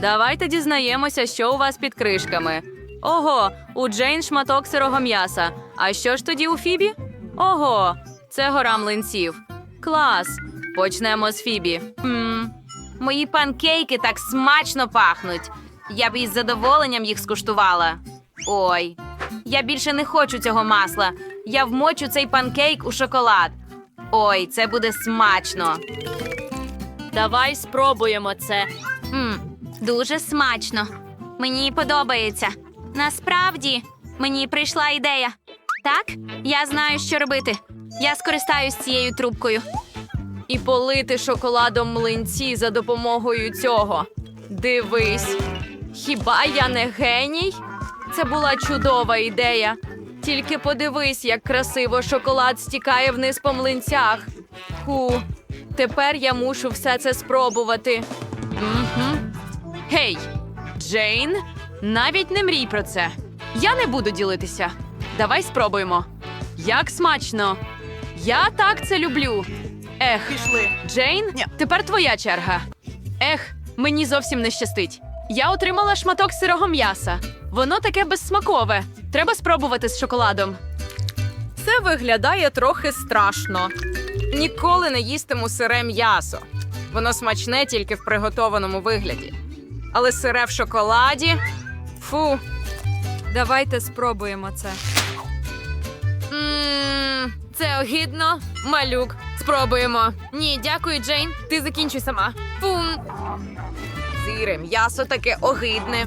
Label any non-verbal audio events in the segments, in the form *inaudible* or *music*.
Давайте дізнаємося, що у вас під кришками. Ого, у Джейн шматок сирого м'яса. А що ж тоді у Фібі? Ого, це гора млинців. Клас. Почнемо з Фібі. Хм. Мої панкейки так смачно пахнуть. Я б із задоволенням їх скуштувала. Ой, я більше не хочу цього масла. Я вмочу цей панкейк у шоколад. Ой, це буде смачно. Давай спробуємо це. Мм, дуже смачно. Мені подобається. Насправді, мені прийшла ідея. Так, я знаю, що робити. Я скористаюсь цією трубкою. І полити шоколадом млинці за допомогою цього. Дивись. Хіба я не геній? Це була чудова ідея. Тільки подивись, як красиво шоколад стікає вниз по млинцях. Ху, тепер я мушу все це спробувати. Угу. Гей, Джейн, навіть не мрій про це. Я не буду ділитися. Давай спробуємо. Як смачно! Я так це люблю. Ех, пішли. Джейн, тепер твоя черга. Ех, мені зовсім не щастить. Я отримала шматок сирого м'яса. Воно таке безсмакове. Треба спробувати з шоколадом. Це виглядає трохи страшно. Ніколи не їстиму сире м'ясо. Воно смачне тільки в приготованому вигляді. Але сире в шоколаді. Фу. Давайте спробуємо це. Мм, це огидно. Малюк. Спробуємо. Ні, дякую, Джейн. Ти закінчуй сама. Фум. Сире, м'ясо таке огидне.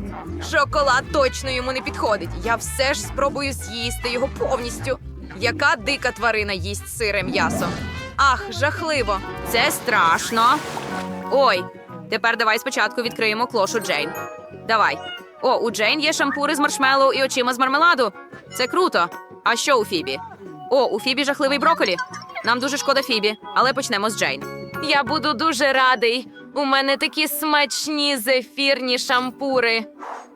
Шоколад точно йому не підходить. Я все ж спробую з'їсти його повністю. Яка дика тварина їсть сире м'ясо? Ах, жахливо. Це страшно. Ой, тепер давай спочатку відкриємо клошу Джейн. Давай. О, у Джейн є шампури з маршмеллоу і очима з мармеладу. Це круто. А що у Фібі? О, у Фібі жахливий броколі. Нам дуже шкода Фібі, але почнемо з Джейн. Я буду дуже радий. У мене такі смачні зефірні шампури.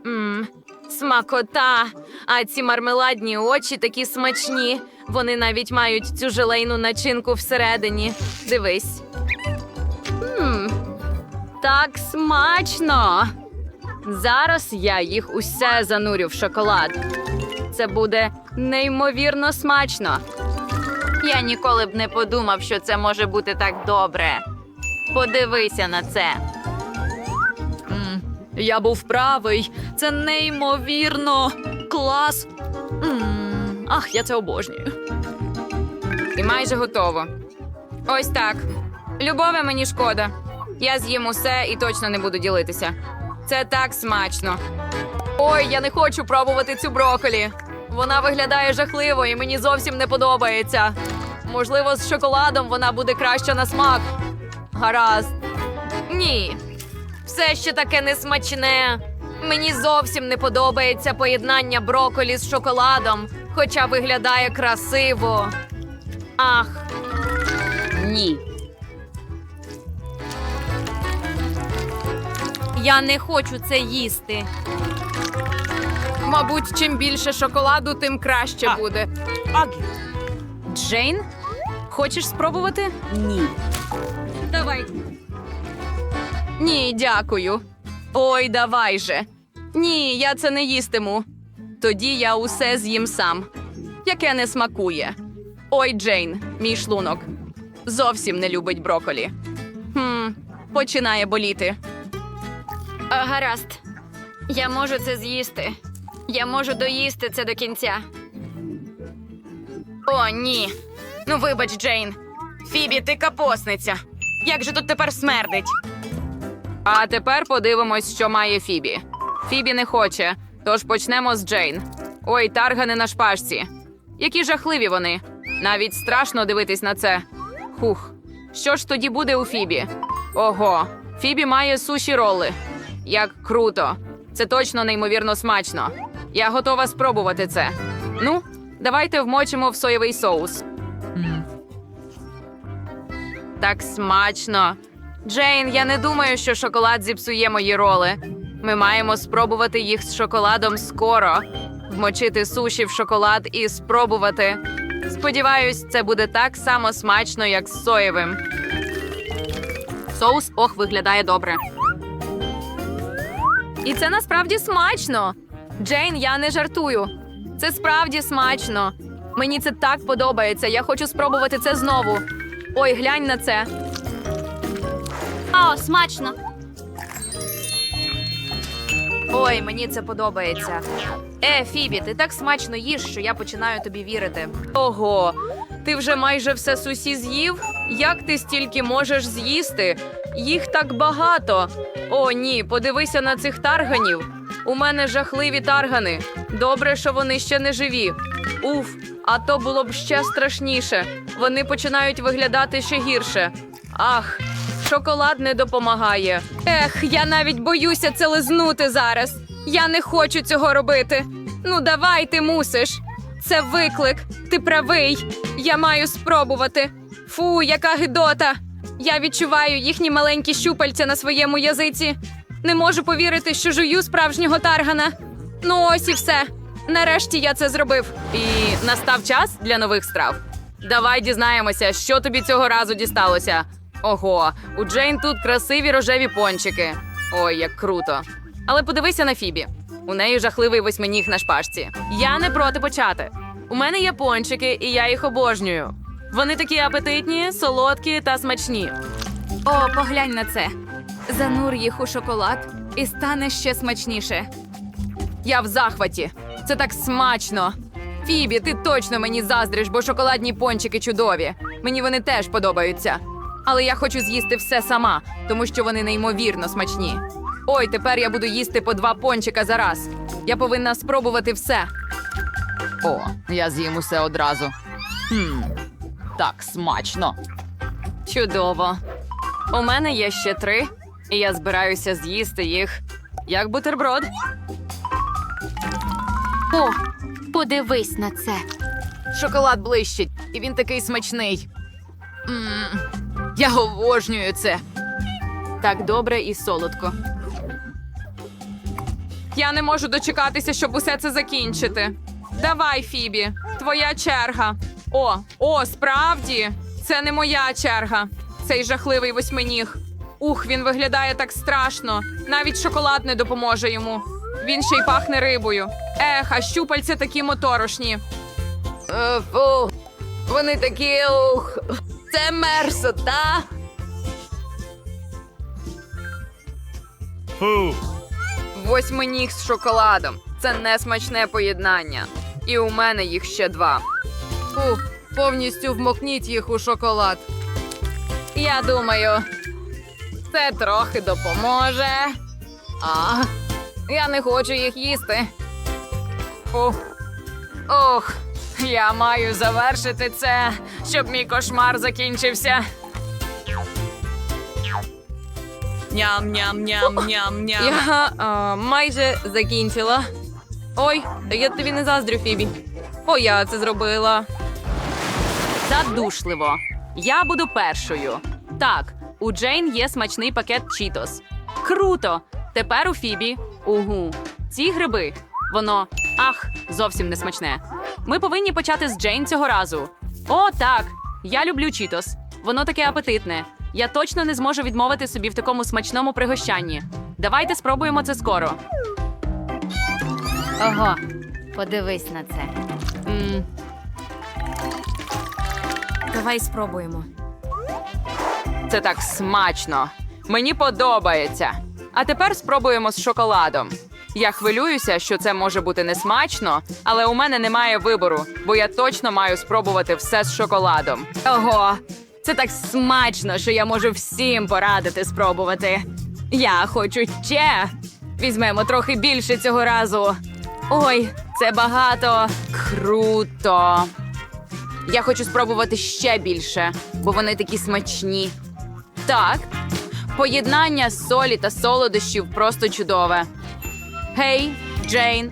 Мм, смакота. А ці мармеладні очі такі смачні. Вони навіть мають цю желейну начинку всередині. Дивись. Так смачно. Зараз я їх усе занурю в шоколад. Це буде неймовірно смачно. Я ніколи б не подумав, що це може бути так добре. Подивися на це. я був правий. Це неймовірно. Клас. М, ах, я це обожнюю. І майже готово. Ось так. Любове мені шкода. Я з'їм усе і точно не буду ділитися. Це так смачно. Ой, я не хочу пробувати цю броколі. Вона виглядає жахливо і мені зовсім не подобається. Можливо, з шоколадом вона буде краща на смак. Гаразд. Ні. Все ще таке несмачне. Мені зовсім не подобається поєднання броколі з шоколадом, хоча виглядає красиво. Ах. Ні. Я не хочу це їсти. Мабуть, чим більше шоколаду, тим краще буде. Джейн, хочеш спробувати? Ні. Давай. Ні, дякую. Ой, давай же. Ні, я це не їстиму. Тоді я усе з'їм сам. Яке не смакує. Ой, Джейн, мій шлунок. Зовсім не любить броколі. Хм, починає боліти. А, гаразд. Я можу це з'їсти. Я можу доїсти це до кінця. О, ні. Ну, вибач, Джейн. Фібі, ти капосниця. Як же тут тепер смердить? А тепер подивимось, що має Фібі. Фібі не хоче, тож почнемо з Джейн. Ой, таргани на шпажці. Які жахливі вони. Навіть страшно дивитись на це. Хух. Що ж тоді буде у Фібі? Ого, Фібі має суші роли. Як круто. Це точно неймовірно смачно. Я готова спробувати це. Ну, давайте вмочимо в соєвий соус. Так смачно. Джейн, я не думаю, що шоколад зіпсує мої роли. Ми маємо спробувати їх з шоколадом скоро. Вмочити суші в шоколад і спробувати. Сподіваюсь, це буде так само смачно, як з соєвим. Соус ох виглядає добре. І це насправді смачно. Джейн, я не жартую. Це справді смачно. Мені це так подобається. Я хочу спробувати це знову. Ой, глянь на це. О, смачно. Ой, мені це подобається. Е, Фібі, ти так смачно їш, що я починаю тобі вірити. Ого, ти вже майже все сусі з'їв? Як ти стільки можеш з'їсти? Їх так багато. О, ні, подивися на цих тарганів. У мене жахливі таргани. Добре, що вони ще не живі. Уф, а то було б ще страшніше. Вони починають виглядати ще гірше. Ах, шоколад не допомагає. Ех, я навіть боюся це лизнути зараз. Я не хочу цього робити. Ну, давай, ти мусиш. Це виклик. Ти правий. Я маю спробувати. Фу, яка гидота. Я відчуваю їхні маленькі щупальця на своєму язиці. Не можу повірити, що жую справжнього таргана. Ну, ось і все. Нарешті я це зробив. І настав час для нових страв. Давай дізнаємося, що тобі цього разу дісталося. Ого, у Джейн тут красиві рожеві пончики. Ой, як круто. Але подивися на Фібі. У неї жахливий восьминіг на шпажці. Я не проти почати. У мене є пончики, і я їх обожнюю. Вони такі апетитні, солодкі та смачні. О, поглянь на це. Занур їх у шоколад і стане ще смачніше. Я в захваті. Це так смачно. Фібі, ти точно мені заздриш, бо шоколадні пончики чудові. Мені вони теж подобаються. Але я хочу з'їсти все сама, тому що вони неймовірно смачні. Ой, тепер я буду їсти по два пончика за раз. Я повинна спробувати все. О, я з'їм усе одразу. Хм, так смачно. Чудово. У мене є ще три, і я збираюся з'їсти їх як бутерброд. О, подивись на це. Шоколад блищить, і він такий смачний. М, Я обожнюю це. Так добре і солодко. Я не можу дочекатися, щоб усе це закінчити. Давай, Фібі, твоя черга. О, о, справді, це не моя черга. Цей жахливий восьминіг. Ух, він виглядає так страшно. Навіть шоколад не допоможе йому. Він ще й пахне рибою. Ех, а щупальця такі моторошні. Е, Фу, вони такі ух. Це мерзота. Фу. Восьминіг з шоколадом. Це несмачне поєднання. І у мене їх ще два. Фу, повністю вмокніть їх у шоколад. Я думаю, це трохи допоможе. А, я не хочу їх їсти. Фу. Ох, я маю завершити це, щоб мій кошмар закінчився. Ням-ням-ням-ням-ням. Я а, майже закінчила. Ой, я тобі не заздрю, Фібі. Бо я це зробила. Задушливо. Я буду першою. Так, у Джейн є смачний пакет Чітос. Круто! Тепер у Фібі. Угу. Ці гриби. Воно ах, зовсім не смачне. Ми повинні почати з Джейн цього разу. О, так. Я люблю Чітос. Воно таке апетитне. Я точно не зможу відмовити собі в такому смачному пригощанні. Давайте спробуємо це скоро. Ого, подивись на це. м Давай спробуємо. Це так смачно. Мені подобається. А тепер спробуємо з шоколадом. Я хвилююся, що це може бути несмачно, але у мене немає вибору, бо я точно маю спробувати все з шоколадом. Ого, це так смачно, що я можу всім порадити спробувати. Я хочу ще. Візьмемо трохи більше цього разу. Ой, це багато. Круто. Я хочу спробувати ще більше, бо вони такі смачні. Так, поєднання солі та солодощів просто чудове. Гей, Джейн.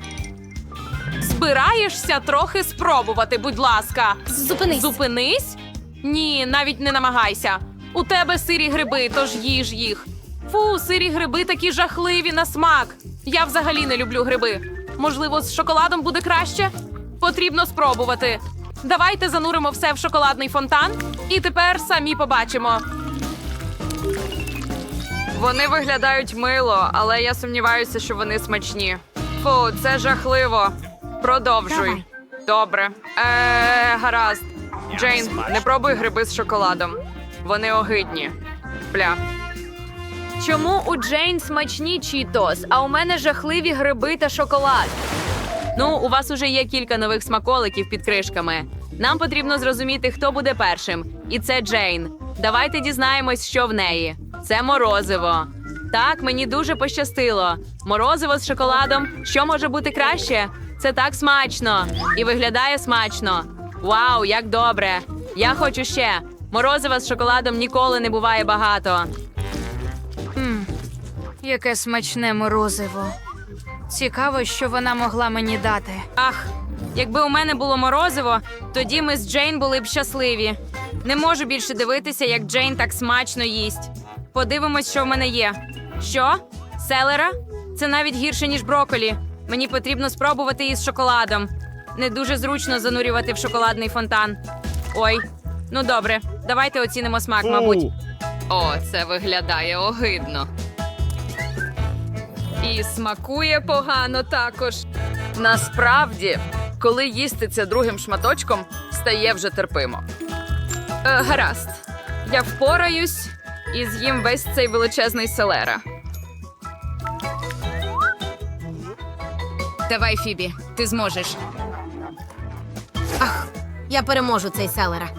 Збираєшся трохи спробувати, будь ласка. Зупинись. Зупинись? Ні, навіть не намагайся. У тебе сирі гриби, тож їж їх. Фу, сирі гриби такі жахливі на смак. Я взагалі не люблю гриби. Можливо, з шоколадом буде краще? Потрібно спробувати. Давайте зануримо все в шоколадний фонтан, і тепер самі побачимо. Вони виглядають мило, але я сумніваюся, що вони смачні. Фу, це жахливо. Продовжуй. Добре. Е, гаразд. Джейн, не пробуй гриби з шоколадом. Вони огидні. Бля. Чому у Джейн смачні чітос, а у мене жахливі гриби та шоколад? Ну, у вас уже є кілька нових смаколиків під кришками. Нам потрібно зрозуміти, хто буде першим. І це Джейн. Давайте дізнаємось, що в неї. Це морозиво. Так, мені дуже пощастило. Морозиво з шоколадом. Що може бути краще? Це так смачно і виглядає смачно. Вау, як добре! Я хочу ще. Морозива з шоколадом ніколи не буває багато. Яке смачне морозиво. Цікаво, що вона могла мені дати. Ах, якби у мене було морозиво, тоді ми з Джейн були б щасливі. Не можу більше дивитися, як Джейн так смачно їсть. Подивимось, що в мене є. Що? Селера? Це навіть гірше, ніж броколі. Мені потрібно спробувати її з шоколадом. Не дуже зручно занурювати в шоколадний фонтан. Ой, ну добре, давайте оцінимо смак, мабуть. О, це виглядає огидно. І смакує погано також. Насправді, коли їсти це другим шматочком, стає вже терпимо. Е, гаразд. Я впораюсь і з'їм весь цей величезний селера. Давай, Фібі, ти зможеш. Ах, Я переможу цей селера.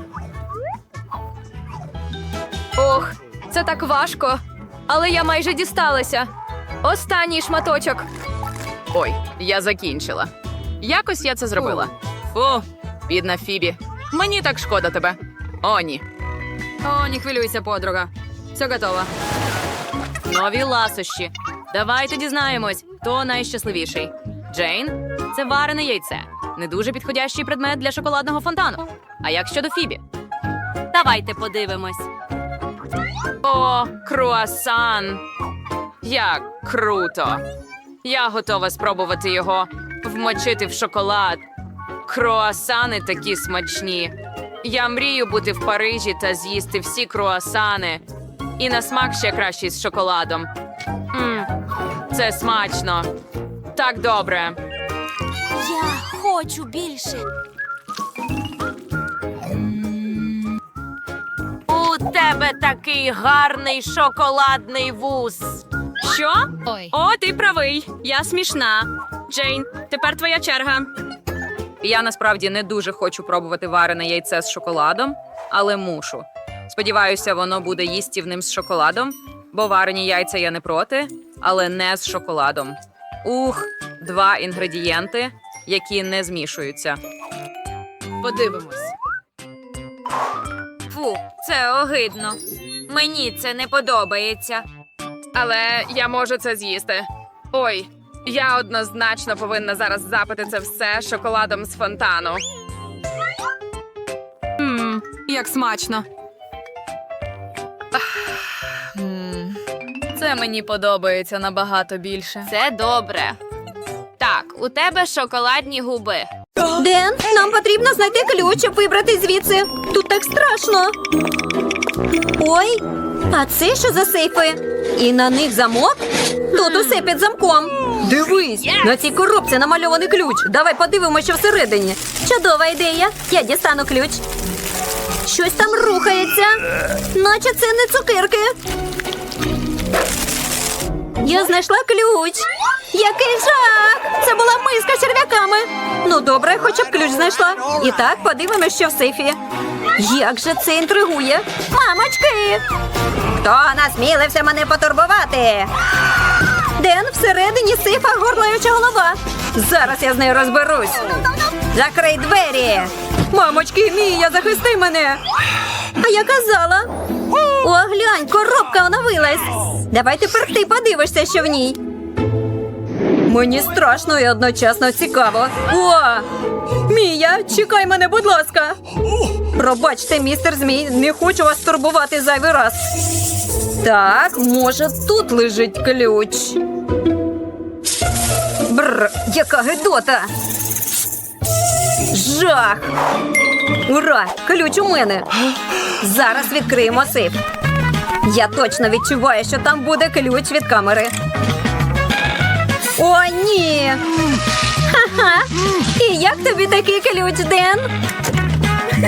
Ох, це так важко. Але я майже дісталася. Останній шматочок. Ой, я закінчила. Якось я це зробила. Фу, бідна Фібі. Мені так шкода тебе. О, ні. О, не хвилюйся, подруга. Все готово. Нові ласощі. Давайте дізнаємось, хто найщасливіший. Джейн це варене яйце. Не дуже підходящий предмет для шоколадного фонтану. А як щодо Фібі? Давайте подивимось. О, круасан. Як круто. Я готова спробувати його вмочити в шоколад. Круасани такі смачні. Я мрію бути в Парижі та з'їсти всі круасани. І на смак ще кращий з шоколадом. М, це смачно. Так добре. Я хочу більше. У тебе такий гарний шоколадний вуз. Що? Ой. О, ти правий. Я смішна. Джейн, тепер твоя черга. Я насправді не дуже хочу пробувати варене яйце з шоколадом, але мушу. Сподіваюся, воно буде їстівним з шоколадом, бо варені яйця я не проти, але не з шоколадом. Ух, два інгредієнти, які не змішуються. Подивимось. Фу, це огидно. Мені це не подобається. Але я можу це з'їсти. Ой, я однозначно повинна зараз запити це все шоколадом з фонтану. Мм, як смачно. Це мені подобається набагато більше. Це добре. Так, у тебе шоколадні губи. Ден, нам потрібно знайти ключ, щоб вибрати звідси. Тут так страшно. Ой, а це що за сейфи? І на них замок? Тут усе під замком. Дивись, на цій коробці намальований ключ. Давай подивимося, що всередині. Чудова ідея. Я дістану ключ. Щось там рухається, наче це не цукерки. Я знайшла ключ. Який жах! Це була миска з черв'яками. Ну добре, хоча б ключ знайшла. І так, подивимося, що в сейфі. Як же це інтригує? Мамочки! Хто насмілився мене потурбувати? Ден, всередині сейфа горлаюча голова. Зараз я з нею розберусь. Закрий двері. Мамочки, Мія, захисти мене. А я казала. О, глянь, коробка оновилась. Давай тепер ти подивишся, що в ній. Мені страшно і одночасно цікаво. О! Мія, чекай мене, будь ласка. Пробачте, містер Змій, не хочу вас турбувати зайвий раз. Так, може, тут лежить ключ. Бррр, яка гидота. Жах. Ура! Ключ у мене. Зараз відкриємо сейф. Я точно відчуваю, що там буде ключ від камери. О, ні. Ха-ха. І як тобі такий ключ, Ден?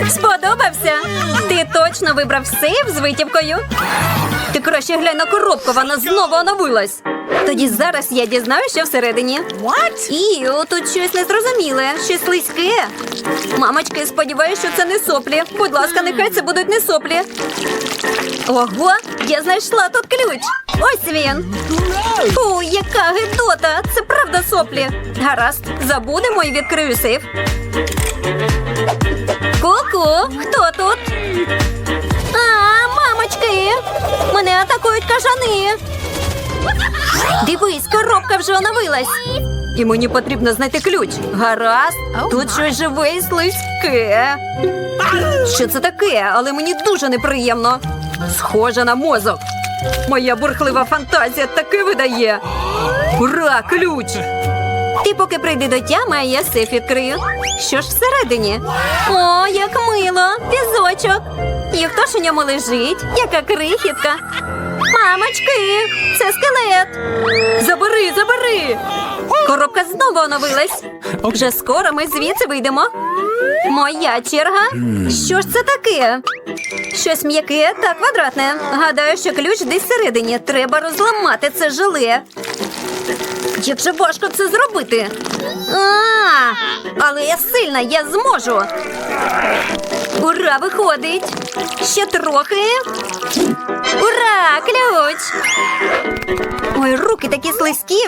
Сподобався? Ти точно вибрав сейф з витівкою? Ти краще глянь на коробку, вона знову оновилась. Тоді зараз я дізнаюся, що всередині. What? І тут щось незрозуміле, щось слизьке. Мамочки, сподіваюся, що це не соплі. Будь ласка, нехай це будуть не соплі. Ого, я знайшла тут ключ. Ось він. Фу, яка гидота! Це правда соплі. Гаразд, забудемо і відкрию сейф. Ку-ку, хто тут? А, мамочки! Мене атакують кажани. Дивись, коробка вже оновилась. І мені потрібно знайти ключ. Гаразд, тут щось живе і слизьке. Що це таке? Але мені дуже неприємно. Схоже на мозок. Моя бурхлива фантазія таки видає. Ура, ключ! Ти поки прийди до тями, а я сейф відкрию. Що ж всередині? О, як мило! Візочок. І хто ж у ньому лежить? Яка крихітка. Мамочки, це скелет. Забери, забери. Коробка знову оновилась. Вже скоро ми звідси вийдемо. Моя черга. Що ж це таке? Щось м'яке та квадратне. Гадаю, що ключ десь всередині. Треба розламати це желе. Як же важко це зробити? А, але я сильна, я зможу. Ура, виходить. Ще трохи. Ура! Ключ! Ой, руки такі слизькі.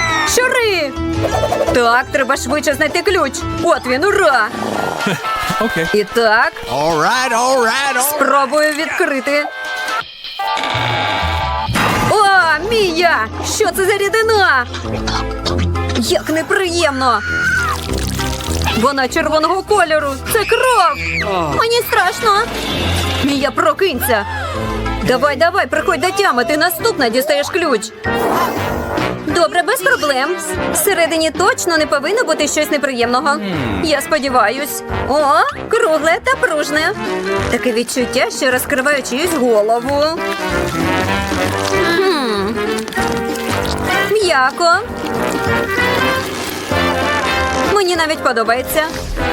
Щури! Так, треба швидше знайти ключ. От він, ура! *laughs* Okay. І так, All right, all right, all спробую відкрити. О, Мія! Що це за рідина? Як неприємно! Вона червоного кольору. Це кров. Мені страшно. Мія, прокинься. Давай, давай, приходь до тями. Ти наступна дістаєш ключ. Добре, без проблем. Всередині точно не повинно бути щось неприємного. Я сподіваюсь. О, кругле та пружне. Таке відчуття, що розкриваю чиюсь голову. М'яко. Мені навіть подобається.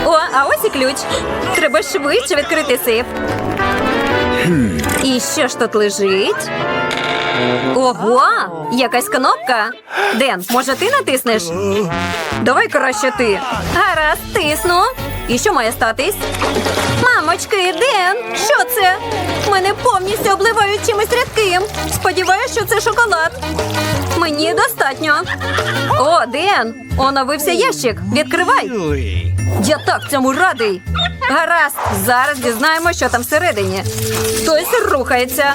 О, а ось і ключ. Треба швидше відкрити сейф. І що ж тут лежить? Ого, якась кнопка. Ден, може ти натиснеш? Давай краще ти. Гаразд, тисну. І що має статись? Мамочки, Ден, що це? Мене повністю обливають чимось рідким. Сподіваюсь, що це шоколад. Мені достатньо. О, Ден, оновився ящик. Відкривай. Я так цьому радий. Гаразд, зараз дізнаємо, що там всередині. Хтось рухається.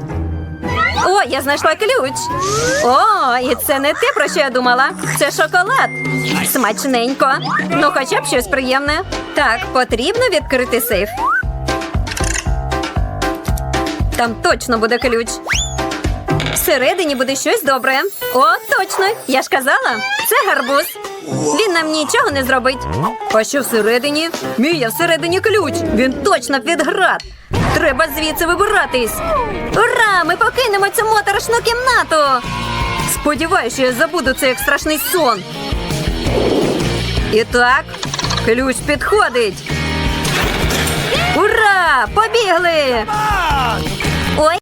О, я знайшла ключ. О, і це не те, про що я думала. Це шоколад. Смачненько. Ну, хоча б щось приємне. Так, потрібно відкрити сейф. Там точно буде ключ. Всередині буде щось добре. О, точно! Я ж казала, це гарбуз. Він нам нічого не зробить. А що всередині? Мія всередині ключ. Він точно під град. Треба звідси вибиратись. Ура! Ми покинемо цю моторошну кімнату. Сподіваюсь, що я забуду цей як страшний сон. І так, ключ підходить. Ура! Побігли! Ой,